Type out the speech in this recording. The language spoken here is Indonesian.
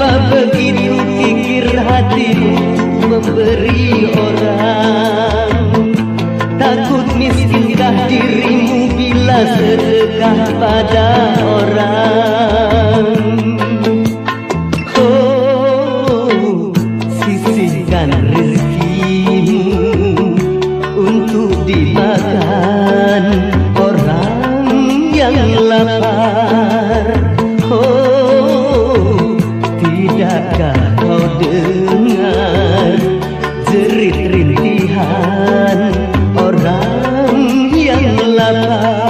Kenapa begitu pikir hatimu memberi orang? Takut miskinkah dirimu bila sedekah pada orang? Oh, sisihkan rezeki đã cả đau đớn